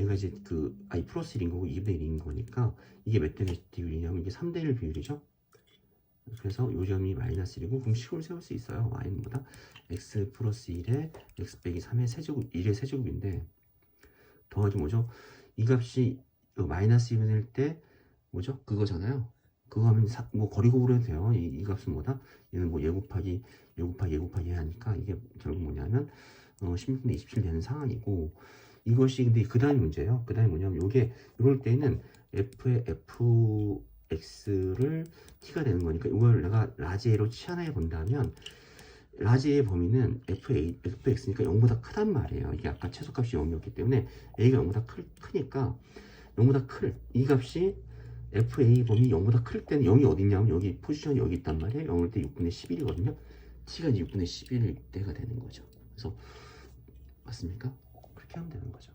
얘가 이제 그 i 플러스 1인 거고 2분의 1인 거니까 이게 몇 대 몇 비율이냐면 이게 3대 1 비율이죠. 그래서 요 점이 마이너스 1이고 그럼 식을 세울 수 있어요. y는 뭐다? x 플러스 1에 x 빼기 3의 세제곱 1의 세제곱인데 더하기 뭐죠? 이 값이 요 마이너스 2분의 1때 뭐죠? 그거잖아요. 그거 하면 사, 뭐 거리곱으로 해도 돼요. 이, 이 값은 뭐다? 얘는 뭐 예 곱하기 예 곱하기 예 곱하기 하니까 이게 결국 뭐냐면 어, 16분의 27 되는 상황이고 이것이 근데 그 다음이 문제예요. 그 다음이 뭐냐면 이게 이럴 때는 f의 fx를 t가 되는 거니까 이걸 내가 라지 a로 치환해 본다면 라지 a의 범위는 fx니까 0보다 크단 말이에요. 이게 아까 최소값이 0이었기 때문에 a가 0보다 클, 크니까 0보다 클 이 값이 fa 범위 0보다 클 때는 0이 어딨냐면 여기 포지션이 여기 있단 말이에요. 0일 때 6분의 11이거든요. t가 이제 6분의 11일 때가 되는 거죠. 그래서 맞습니까? 이렇게 하면 되는 거죠.